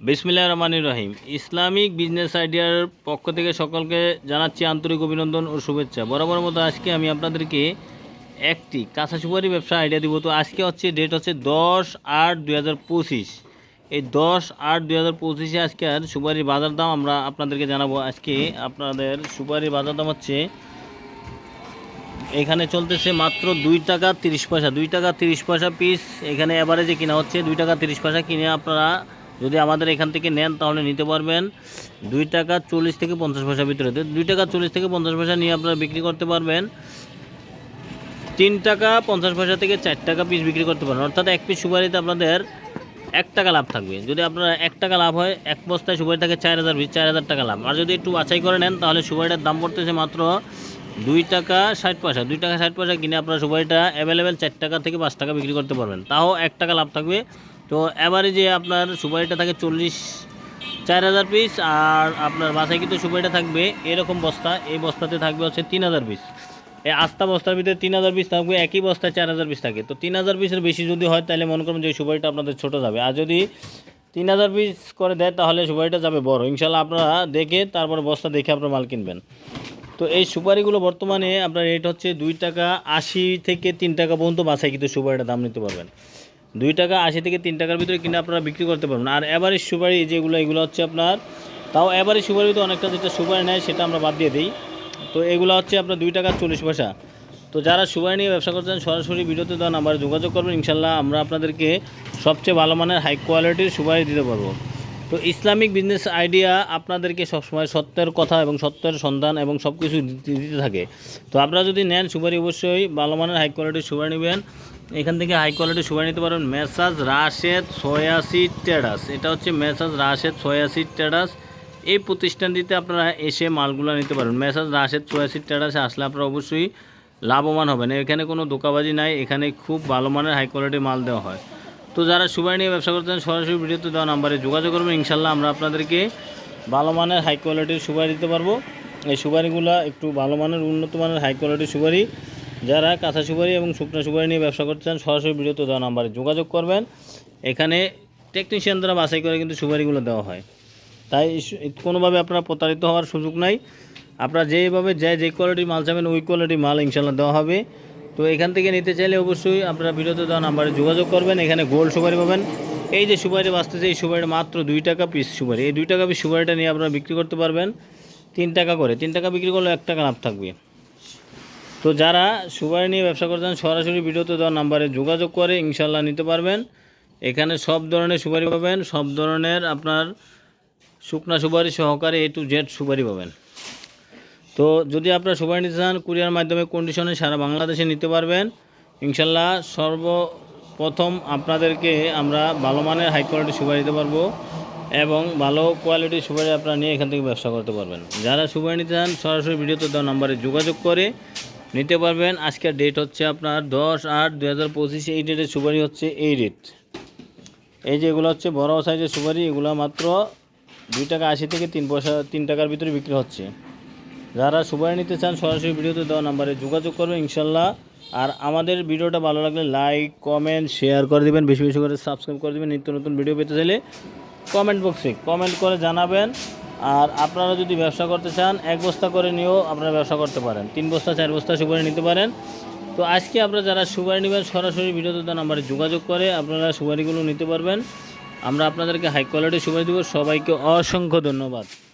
বিসমিল্লাহ রহমানির রহিম। Islamic business আইডিয়ার পক্ষ থেকে সকলকে জানাচ্ছি আন্তরিক অভিনন্দন ও শুভেচ্ছা। বরাবর মতো আজকে আমি আপনাদেরকে একটি কাঁচা সুপারি ব্যবসা আইডিয়া দিব। তো আজকে হচ্ছে ডেট হচ্ছে দশ আট দুই এই দশ আট দুই হাজার পঁচিশে আজকে আর সুপারির বাজার দাম আমরা আপনাদেরকে জানাব। আজকে আপনাদের সুপারির বাজার দাম হচ্ছে এখানে চলতেছে মাত্র দুই টাকা তিরিশ পয়সা। দুই টাকা তিরিশ পয়সা পিস এখানে অ্যাভারেজে কিনা হচ্ছে দুই টাকা তিরিশ পয়সা। কিনে আপনারা যদি আমাদের এখান থেকে নেন, তাহলে নিতে পারবেন দুই টাকা চল্লিশ থেকে পঞ্চাশ পয়সার ভিতরে। দুই টাকা চল্লিশ থেকে পঞ্চাশ পয়সা নিয়ে আপনারা বিক্রি করতে পারবেন। তিন টাকা পঞ্চাশ পয়সা থেকে চার টাকা পিস বিক্রি করতে পারেন অর্থাৎ এক পিস সুপারিতে আপনাদের এক টাকা লাভ থাকবে। যদি আপনার এক টাকা লাভ হয়, এক বস্তায় সুপারি থাকে চার হাজার পিস চার হাজার টাকা লাভ। আর যদি একটু বাছাই করে নেন, তাহলে সুপারিটার দাম পড়তেছে মাত্র দুই টাকা ষাট পয়সা। দুই টাকা ষাট পয়সা কিনে আপনার সুপারিটা অ্যাভেলেবেল চার টাকা থেকে পাঁচ টাকা বিক্রি করতে পারবেন। তাও এক টাকা লাভ থাকবে। তো অ্যাভারেজে আপনার সুপারিটা থাকে চল্লিশ, চার হাজার পিস আর আপনার বাসায় কিন্তু সুপারিটা থাকবে এরকম বস্তা। এই বস্তাতে থাকবে হচ্ছে তিন হাজার পিস এই আস্তা বস্তার ভিতরে তিন হাজার পিস থাকবে, একই বস্তায় চার হাজার পিস থাকে। তো তিন হাজার পিসের বেশি যদি হয়, তাহলে মনে করুন যে সুপারিটা আপনাদের ছোটো যাবে। আর যদি তিন হাজার পিস করে দেয়, তাহলে সুপারিটা যাবে বড়। ইনশাল্লাহ আপনারা দেখে, তারপরে বস্তা দেখে আপনারা মাল কিনবেন। তো এই সুপারিগুলো বর্তমানে আপনার রেট হচ্ছে দুই টাকা আশি থেকে তিন টাকা পর্যন্ত বাসায় কিন্তু সুপারিটা দাম নিতে পারবেন। দুই টাকা আশি থেকে তিন টাকার ভিতরে কিনে আপনারা বিক্রি করতে পারবেন। আর এভারেজ সুপারি যেগুলো, এগুলো হচ্ছে আপনার, তাও এভারেজ সুপারি তো অনেকটা যেটা সুপারি নেয় সেটা আমরা বাদ দিয়ে দিই। তো এগুলো হচ্ছে আপনার দুই টাকা চল্লিশ পয়সা। তো যারা সুপারি নিয়ে ব্যবসা করছেন সরাসরি ভিডিওতে দেওয়া নাম্বারে যোগাযোগ করবেন। ইনশাল্লাহ আমরা আপনাদেরকে সবচেয়ে ভালো মানের হাই কোয়ালিটির সুপারি দিতে পারব। তো ইসলামিক বিজনেস আইডিয়া আপনাদেরকে সবসময় সত্যের কথা এবং সত্যের সন্ধান এবং সব কিছু দিতে দিতে থাকে। তো আপনারা যদি নেন সুপারি, অবশ্যই ভালো মানের হাই কোয়ালিটির সুপারি নেবেন। এখান থেকে হাই কোয়ালিটি সুপারি নিতে পারেন মেসাজ, রাশেদ ছয়াশি টেরাস এটা হচ্ছে মেসাজ, রাশেদ ছয়াশি টেডাস এই প্রতিষ্ঠানটিতে আপনারা এসে মালগুলো নিতে পারবেন। মেসাজ, রাশেদ ছয়াশি টেডাসে আসলে আপনারা অবশ্যই লাভবান হবেন। এখানে কোনো দোকাবাজি নাই, এখানে খুব ভালো মানের হাই কোয়ালিটির মাল দেওয়া হয়। তো যারা সুপারি নিয়ে ব্যবসা করতেন সরাসরি ভিডিওতে দেওয়া নাম্বারে যোগাযোগ করবেন। ইনশাল্লাহ আমরা আপনাদেরকে ভালো মানের হাই কোয়ালিটির সুপারি দিতে পারব। এই সুপারিগুলো একটু ভালো মানের, উন্নত মানের হাই কোয়ালিটির সুপারি যারা কাঁচা সুপারি এবং শুকনো সুপারি নিয়ে ব্যবসা করতে চান, সরাসরি ভিডিওতে দেওয়া নাম্বারে যোগাযোগ করবেন। এখানে টেকনিশিয়ান দ্বারা বাছাই করে কিন্তু সুপারিগুলো দেওয়া হয়। তাই কোনোভাবে আপনারা প্রতারিত হওয়ার সুযোগ নাই। আপনারা যেভাবে যে যে কোয়ালিটির মাল চাবেন ওই কোয়ালিটির মাল ইনশাল্লাহ দেওয়া হবে। তো এখান থেকে নিতে চাইলে অবশ্যই আপনারা ভিডিওতে দেওয়া নাম্বারে যোগাযোগ করবেন। এখানে গোল্ড সুপারি পাবেন। এই যে সুপারি বাঁচতেছে, এই সুপারিটা মাত্র দুই টাকা পিস সুপারি। এই দুই টাকা পিস সুপারিটা নিয়ে আপনারা বিক্রি করতে পারবেন তিন টাকা করে। তিন টাকা বিক্রি করলে এক টাকা লাভ থাকবে। তো যারা সুপারি নিয়ে ব্যবসা করতেন সরাসরি ভিডিওতে দেওয়া নাম্বারে যোগাযোগ করে ইনশাল্লাহ নিতে পারবেন। এখানে সব ধরনের সুপারি পাবেন, সব ধরনের আপনার শুকনা সুপারি সহকারে এ টু জেড সুপারি পাবেন। তো যদি আপনারা সুপারি নিতে চান, কুরিয়ার মাধ্যমে কন্ডিশনে সারা বাংলাদেশে নিতে পারবেন। ইনশাল্লাহ সর্বপ্রথম আপনাদেরকে আমরা ভালো মানের হাই কোয়ালিটি সুপারি দিতে পারব এবং ভালো কোয়ালিটির সুপারি আপনারা নিয়ে এখান থেকে ব্যবসা করতে পারবেন। যারা সুপারি নিতে চান, সরাসরি ভিডিওতে দেওয়া নাম্বারে যোগাযোগ করে নিতে পারবেন। আজকের ডেট হচ্ছে আপনার দশ আট দু হাজার পঁচিশে, এই ডেটের সুপারি হচ্ছে এই রেট এই যে এগুলো হচ্ছে বড় সাইজের সুপারি, এগুলো মাত্র দুই টাকা আশি থেকে তিন পয়সা, তিন টাকার ভিতরে বিক্রি হচ্ছে। যারা সুপারি নিতে চান, সরাসরি ভিডিওতে দেওয়া নাম্বারে যোগাযোগ করবেন ইনশাল্লাহ। আর আমাদের ভিডিওটা ভালো লাগলে লাইক কমেন্ট শেয়ার করে দেবেন। বেশি বেশি করে সাবস্ক্রাইব করে দিবেন। নিত্য নতুন ভিডিও পেতে চাইলে কমেন্ট বক্সে কমেন্ট করে জানাবেন। আর আপনারা যদি ব্যবসা করতে চান, এক বস্তা করে নিয়েও আপনারা ব্যবসা করতে পারেন। তিন বস্তা, চার বস্তা সুপারি নিতে পারেন। তো আজকে আপনারা যারা সুপারি নেবেন, সরাসরি ভিডিওতে নাম্বারে যোগাযোগ করে আপনারা সুপারিগুলো নিতে পারবেন। আমরা আপনাদেরকে হাই কোয়ালিটির সুপারি দেবো। সবাইকে অসংখ্য ধন্যবাদ।